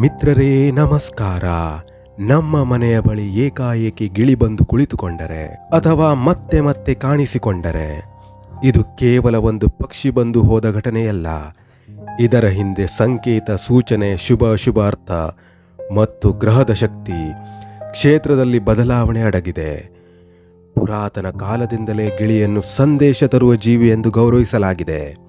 ಮಿತ್ರರೇ, ನಮಸ್ಕಾರ. ನಮ್ಮ ಮನೆಯ ಬಳಿ ಏಕಾಏಕಿ ಗಿಳಿ ಬಂದು ಕುಳಿತುಕೊಂಡರೆ ಅಥವಾ ಮತ್ತೆ ಮತ್ತೆ ಕಾಣಿಸಿಕೊಂಡರೆ, ಇದು ಕೇವಲ ಒಂದು ಪಕ್ಷಿ ಬಂದು ಹೋದ ಘಟನೆಯಲ್ಲ. ಇದರ ಹಿಂದೆ ಸಂಕೇತ, ಸೂಚನೆ, ಶುಭ, ಶುಭಾರ್ಥ ಮತ್ತು ಗ್ರಹದ ಶಕ್ತಿ ಕ್ಷೇತ್ರದಲ್ಲಿ ಬದಲಾವಣೆ ಅಡಗಿದೆ. ಪುರಾತನ ಕಾಲದಿಂದಲೇ ಗಿಳಿಯನ್ನು ಸಂದೇಶ ತರುವ ಜೀವಿ ಎಂದು ಗೌರವಿಸಲಾಗಿದೆ.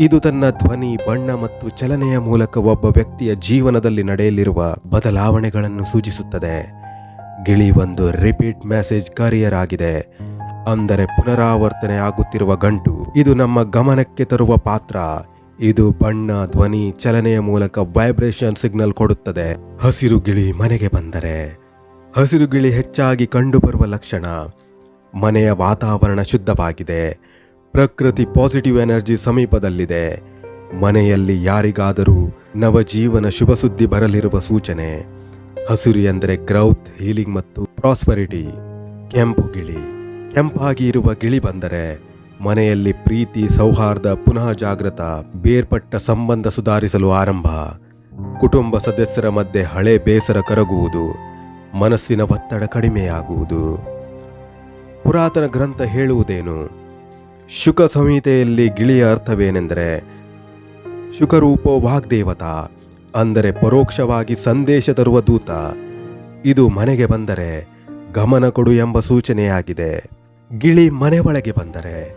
ಇದು ತನ್ನ ಧ್ವನಿ, ಬಣ್ಣ ಮತ್ತು ಚಲನೆಯ ಮೂಲಕ ಒಬ್ಬ ವ್ಯಕ್ತಿಯ ಜೀವನದಲ್ಲಿ ನಡೆಯಲಿರುವ ಬದಲಾವಣೆಗಳನ್ನು ಸೂಚಿಸುತ್ತದೆ. ಗಿಳಿ ಒಂದು ರಿಪೀಟ್ ಮೆಸೇಜ್ ಕರಿಯರ್ ಆಗಿದೆ. ಅಂದರೆ ಪುನರಾವರ್ತನೆ ಆಗುತ್ತಿರುವ ಗಂಟು. ಇದು ನಮ್ಮ ಗಮನಕ್ಕೆ ತರುವ ಪಾತ್ರ. ಇದು ಬಣ್ಣ, ಧ್ವನಿ, ಚಲನೆಯ ಮೂಲಕ ವೈಬ್ರೇಷನ್ ಸಿಗ್ನಲ್ ಕೊಡುತ್ತದೆ. ಹಸಿರು ಗಿಳಿ ಮನೆಗೆ ಬಂದರೆ. ಹಸಿರು ಗಿಳಿ ಹೆಚ್ಚಾಗಿ ಕಂಡುಬರುವ ಲಕ್ಷಣ. ಮನೆಯ ವಾತಾವರಣ ಶುದ್ಧವಾಗಿದೆ. ಪ್ರಕೃತಿ ಪಾಸಿಟಿವ್ ಎನರ್ಜಿ ಸಮೀಪದಲ್ಲಿದೆ. ಮನೆಯಲ್ಲಿ ಯಾರಿಗಾದರೂ ನವಜೀವನ ಶುಭ ಸುದ್ದಿ ಬರಲಿರುವ ಸೂಚನೆ, ಹಸಿರು ಎಂದರೆ ಗ್ರೌತ್ ಹೀಲಿಂಗ್ ಮತ್ತು ಪ್ರಾಸ್ಪರಿಟಿ ಕೆಂಪು ಗಿಳಿ. ಕೆಂಪಾಗಿ ಇರುವ ಗಿಳಿ ಬಂದರೆ ಮನೆಯಲ್ಲಿ ಪ್ರೀತಿ, ಸೌಹಾರ್ದ, ಪುನಃ ಜಾಗೃತ ಬೇರ್ಪಟ್ಟ ಸಂಬಂಧ ಸುಧಾರಿಸಲು ಆರಂಭ. ಕುಟುಂಬ ಸದಸ್ಯರ ಮಧ್ಯೆ ಹಳೆ ಬೇಸರ ಕರಗುವುದು, ಮನಸ್ಸಿನ ಒತ್ತಡ ಕಡಿಮೆಯಾಗುವುದು. ಪುರಾತನ ಗ್ರಂಥ ಹೇಳುವುದೇನು? ಶುಕ ಸಂಹಿತೆಯಲ್ಲಿ ಗಿಳಿಯ ಅರ್ಥವೇನೆಂದರೆ, ಶುಕರೂಪೋ ವಾಗ್ದೇವತಾ, ಅಂದರೆ ಪರೋಕ್ಷವಾಗಿ ಸಂದೇಶ ತರುವ ದೂತ, ಇದು ಮನೆಗೆ ಬಂದರೆ ಗಮನ ಕೊಡು ಎಂಬ ಸೂಚನೆಯಾಗಿದೆ. ಗಿಳಿ ಮನೆ ಒಳಗೆ ಬಂದರೆ,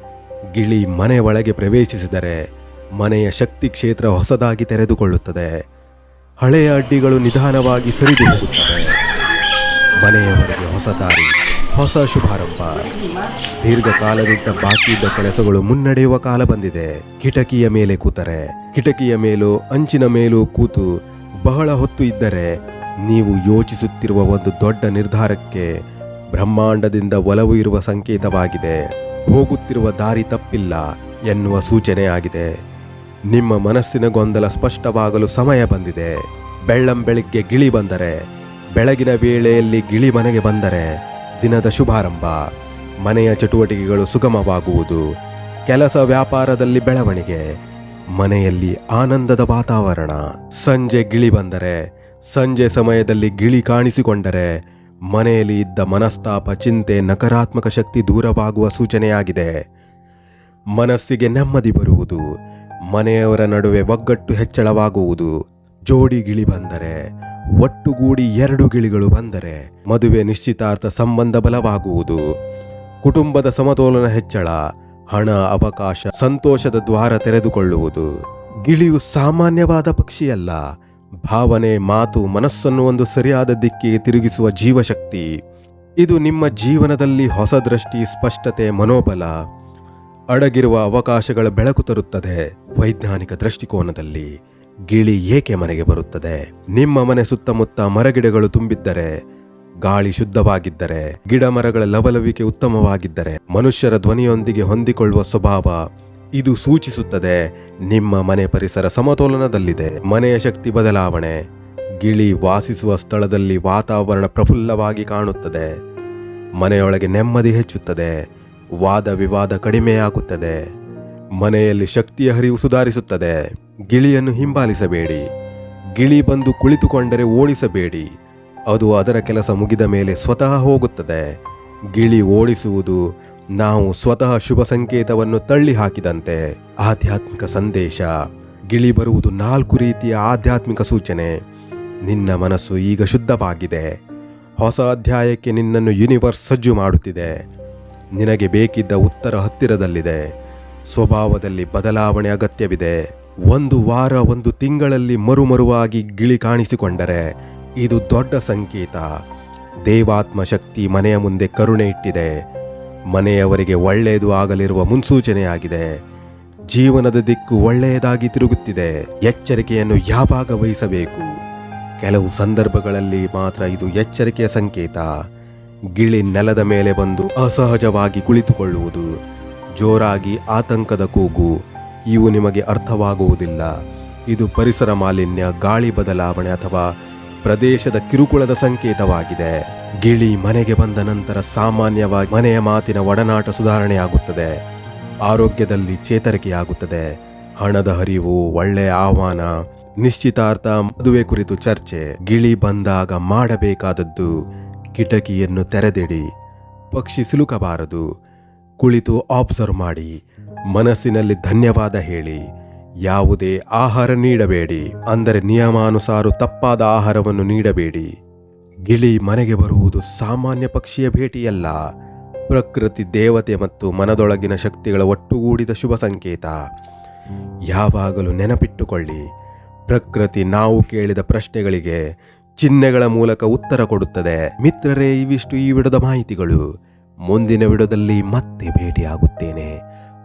ಗಿಳಿ ಮನೆ ಒಳಗೆ ಪ್ರವೇಶಿಸಿದರೆ ಮನೆಯ ಶಕ್ತಿ ಕ್ಷೇತ್ರ ಹೊಸದಾಗಿ ತೆರೆದುಕೊಳ್ಳುತ್ತದೆ. ಹಳೆಯ ಅಡ್ಡಿಗಳು ನಿಧಾನವಾಗಿ ಸರಿದು ಹೋಗುತ್ತವೆ. ಮನೆಯವರೆಗೆ ಹೊಸ ದಾರಿ. ಹೊಸ ಶುಭಾರಂಭ. ದೀರ್ಘಕಾಲದಿಂದ ಬಾಕಿ ಇದ್ದ ಕೆಲಸಗಳು ಮುನ್ನಡೆಯುವ ಕಾಲ ಬಂದಿದೆ. ಕಿಟಕಿಯ ಮೇಲೆ ಕೂತರೆ, ಕಿಟಕಿಯ ಮೇಲೂ ಅಂಚಿನ ಮೇಲೂ ಕೂತು ಬಹಳ ಹೊತ್ತು ಇದ್ದರೆ ನೀವು ಯೋಚಿಸುತ್ತಿರುವ ಒಂದು ದೊಡ್ಡ ನಿರ್ಧಾರಕ್ಕೆ ಬ್ರಹ್ಮಾಂಡದಿಂದ ಒಲವು ಇರುವ ಸಂಕೇತವಾಗಿದೆ. ಹೋಗುತ್ತಿರುವ ದಾರಿ ತಪ್ಪಿಲ್ಲ ಎನ್ನುವ ಸೂಚನೆಯಾಗಿದೆ ನಿಮ್ಮ ಮನಸ್ಸಿನ ಗೊಂದಲ ಸ್ಪಷ್ಟವಾಗಲು ಸಮಯ ಬಂದಿದೆ. ಬೆಳ್ಳಂ ಬೆಳಿಗ್ಗೆ ಗಿಳಿ ಬಂದರೆ, ಬೆಳಗಿನ ವೇಳೆಯಲ್ಲಿ ಗಿಳಿ ಮನೆಗೆ ಬಂದರೆ ದಿನದ ಶುಭಾರಂಭ. ಮನೆಯ ಚಟುವಟಿಕೆಗಳು ಸುಗಮವಾಗುವುದು. ಕೆಲಸ ವ್ಯಾಪಾರದಲ್ಲಿ ಬೆಳವಣಿಗೆ. ಮನೆಯಲ್ಲಿ ಆನಂದದ ವಾತಾವರಣ. ಸಂಜೆ ಗಿಳಿ ಬಂದರೆ, ಸಂಜೆ ಸಮಯದಲ್ಲಿ ಗಿಳಿ ಕಾಣಿಸಿಕೊಂಡರೆ, ಮನೆಯಲ್ಲಿ ಇದ್ದ ಮನಸ್ತಾಪ, ಚಿಂತೆ, ನಕಾರಾತ್ಮಕ ಶಕ್ತಿ ದೂರವಾಗುವ ಸೂಚನೆಯಾಗಿದೆ. ಮನಸ್ಸಿಗೆ ನೆಮ್ಮದಿ ಬರುವುದು. ಮನೆಯವರ ನಡುವೆ ಒಗ್ಗಟ್ಟು ಹೆಚ್ಚಳವಾಗುವುದು. ಜೋಡಿ ಗಿಳಿ ಬಂದರೆ ಒಟ್ಟುಗೂಡಿ ಎರಡು ಗಿಳಿಗಳು ಬಂದರೆ ಮದುವೆ ನಿಶ್ಚಿತಾರ್ಥ ಸಂಬಂಧ ಬಲವಾಗುವುದು. ಕುಟುಂಬದ ಸಮತೋಲನ ಹೆಚ್ಚಳ, ಹಣ, ಅವಕಾಶ, ಸಂತೋಷದ ದ್ವಾರ ತೆರೆದುಕೊಳ್ಳುವುದು. ಗಿಳಿಯು ಸಾಮಾನ್ಯವಾದ ಪಕ್ಷಿಯಲ್ಲ. ಭಾವನೆ, ಮಾತು, ಮನಸ್ಸನ್ನು ಒಂದು ಸರಿಯಾದ ದಿಕ್ಕಿಗೆ ತಿರುಗಿಸುವ ಜೀವಶಕ್ತಿ. ಇದು ನಿಮ್ಮ ಜೀವನದಲ್ಲಿ ಹೊಸ ದೃಷ್ಟಿ, ಸ್ಪಷ್ಟತೆ, ಮನೋಬಲ. ಅಡಗಿರುವ ಅವಕಾಶಗಳ ಬೆಳಕು ತರುತ್ತದೆ ವೈಜ್ಞಾನಿಕ ದೃಷ್ಟಿಕೋನದಲ್ಲಿ. ಗಿಳಿ ಏಕೆ ಮನೆಗೆ ಬರುತ್ತದೆ? ನಿಮ್ಮ ಮನೆ ಸುತ್ತಮುತ್ತ ಮರಗಿಡಗಳು ತುಂಬಿದ್ದರೆ, ಗಾಳಿ ಶುದ್ಧವಾಗಿದ್ದರೆ, ಗಿಡ ಮರಗಳ ಲವಲವಿಕೆ ಉತ್ತಮವಾಗಿದ್ದರೆ, ಮನುಷ್ಯರ ಧ್ವನಿಯೊಂದಿಗೆ ಹೊಂದಿಕೊಳ್ಳುವ ಸ್ವಭಾವ ಇದು ಸೂಚಿಸುತ್ತದೆ. ನಿಮ್ಮ ಮನೆ ಪರಿಸರ ಸಮತೋಲನದಲ್ಲಿದೆ. ಮನೆಯ ಶಕ್ತಿ ಬದಲಾವಣೆ ಗಿಳಿ ವಾಸಿಸುವ ಸ್ಥಳದಲ್ಲಿ ವಾತಾವರಣ ಪ್ರಫುಲ್ಲವಾಗಿ ಕಾಣುತ್ತದೆ. ಮನೆಯೊಳಗೆ ನೆಮ್ಮದಿ ಹೆಚ್ಚುತ್ತದೆ. ವಾದ ವಿವಾದ ಕಡಿಮೆಯಾಗುತ್ತದೆ. ಮನೆಯಲ್ಲಿ ಶಕ್ತಿಯ ಹರಿವು ಸುಧಾರಿಸುತ್ತದೆ. ಗಿಳಿಯನ್ನು ಹಿಂಬಾಲಿಸಬೇಡಿ. ಗಿಳಿ ಬಂದು ಕುಳಿತುಕೊಂಡರೆ ಓಡಿಸಬೇಡಿ. ಅದು ಅದರ ಕೆಲಸ ಮುಗಿದ ಮೇಲೆ ಸ್ವತಃ ಹೋಗುತ್ತದೆ. ಗಿಳಿ ಓಡಿಸುವುದು ನಾವು ಸ್ವತಃ ಶುಭ ಸಂಕೇತವನ್ನು ತಳ್ಳಿ ಹಾಕಿದಂತೆ ಆಧ್ಯಾತ್ಮಿಕ ಸಂದೇಶ. ಗಿಳಿ ಬರುವುದು ನಾಲ್ಕು ರೀತಿಯ ಆಧ್ಯಾತ್ಮಿಕ ಸೂಚನೆ. ನಿನ್ನ ಮನಸ್ಸು ಈಗ ಶುದ್ಧವಾಗಿದೆ. ಹೊಸ ಅಧ್ಯಾಯಕ್ಕೆ ನಿನ್ನನ್ನು ಯೂನಿವರ್ಸ್ ಸಜ್ಜು ಮಾಡುತ್ತಿದೆ. ನಿನಗೆ ಬೇಕಿದ್ದ ಉತ್ತರ ಹತ್ತಿರದಲ್ಲಿದೆ. ಸ್ವಭಾವದಲ್ಲಿ ಬದಲಾವಣೆ ಅಗತ್ಯವಿದೆ. ಒಂದು ವಾರ ಒಂದು ತಿಂಗಳಲ್ಲಿ ಮರುಮರುವಾಗಿ ಗಿಳಿ ಕಾಣಿಸಿಕೊಂಡರೆ ಇದು ದೊಡ್ಡ ಸಂಕೇತ. ದೇವಾತ್ಮ ಶಕ್ತಿ ಮನೆಯ ಮುಂದೆ ಕರುಣೆ ಇಟ್ಟಿದೆ. ಮನೆಯವರಿಗೆ ಒಳ್ಳೆಯದು ಆಗಲಿರುವ ಮುನ್ಸೂಚನೆಯಾಗಿದೆ. ಜೀವನದ ದಿಕ್ಕು ಒಳ್ಳೆಯದಾಗಿ ತಿರುಗುತ್ತಿದೆ. ಎಚ್ಚರಿಕೆಯನ್ನು ಯಾವಾಗ ವಹಿಸಬೇಕು? ಕೆಲವು ಸಂದರ್ಭಗಳಲ್ಲಿ ಮಾತ್ರ ಇದು ಎಚ್ಚರಿಕೆಯ ಸಂಕೇತ. ಗಿಳಿ ನೆಲದ ಮೇಲೆ ಬಂದು ಅಸಹಜವಾಗಿ ಕುಳಿತುಕೊಳ್ಳುವುದು, ಜೋರಾಗಿ ಆತಂಕದ ಕೂಗು ಇವು ನಿಮಗೆ ಅರ್ಥವಾಗುವುದಿಲ್ಲ. ಇದು ಪರಿಸರ ಮಾಲಿನ್ಯ, ಗಾಳಿ ಬದಲಾವಣೆ ಅಥವಾ ಪ್ರದೇಶದ ಕಿರುಕುಳದ ಸಂಕೇತವಾಗಿದೆ. ಗಿಳಿ ಮನೆಗೆ ಬಂದ ನಂತರ ಸಾಮಾನ್ಯವಾಗಿ ಮನೆಯ ಮಾತಿನ ಒಡನಾಟ ಸುಧಾರಣೆಯಾಗುತ್ತದೆ. ಆರೋಗ್ಯದಲ್ಲಿ ಚೇತರಿಕೆಯಾಗುತ್ತದೆ. ಹಣದ ಹರಿವು, ಒಳ್ಳೆಯ ಆಹ್ವಾನ, ನಿಶ್ಚಿತಾರ್ಥ ಮದುವೆ ಕುರಿತು ಚರ್ಚೆ, ಗಿಳಿ ಬಂದಾಗ ಮಾಡಬೇಕಾದದ್ದು ಕಿಟಕಿಯನ್ನು ತೆರೆದಿಡಿ, ಪಕ್ಷಿ ಸಿಲುಕಬಾರದು, ಕುಳಿತು ಆಬ್ಸರ್ವ್ ಮಾಡಿ ಮನಸ್ಸಿನಲ್ಲಿ ಧನ್ಯವಾದ ಹೇಳಿ, ಯಾವುದೇ ಆಹಾರ ನೀಡಬೇಡಿ, ಅಂದರೆ ನಿಯಮಾನುಸಾರ ತಪ್ಪಾದ ಆಹಾರವನ್ನು ನೀಡಬೇಡಿ. ಗಿಳಿ ಮನೆಗೆ ಬರುವುದು ಸಾಮಾನ್ಯ ಪಕ್ಷಿಯ ಭೇಟಿಯಲ್ಲ, ಪ್ರಕೃತಿ ದೇವತೆ ಮತ್ತು ಮನದೊಳಗಿನ ಶಕ್ತಿಗಳ ಒಟ್ಟುಗೂಡಿದ ಶುಭ ಸಂಕೇತ. ಯಾವಾಗಲೂ ನೆನಪಿಟ್ಟುಕೊಳ್ಳಿ, ಪ್ರಕೃತಿ ನಾವು ಕೇಳಿದ ಪ್ರಶ್ನೆಗಳಿಗೆ ಚಿಹ್ನೆಗಳ ಮೂಲಕ ಉತ್ತರ ಕೊಡುತ್ತದೆ. ಮಿತ್ರರೇ, ಇವಿಷ್ಟು ಈ ವಿಡದ ಮಾಹಿತಿಗಳು. ಮುಂದಿನ ವಿಡದಲ್ಲಿ ಮತ್ತೆ ಭೇಟಿಯಾಗುತ್ತೇನೆ.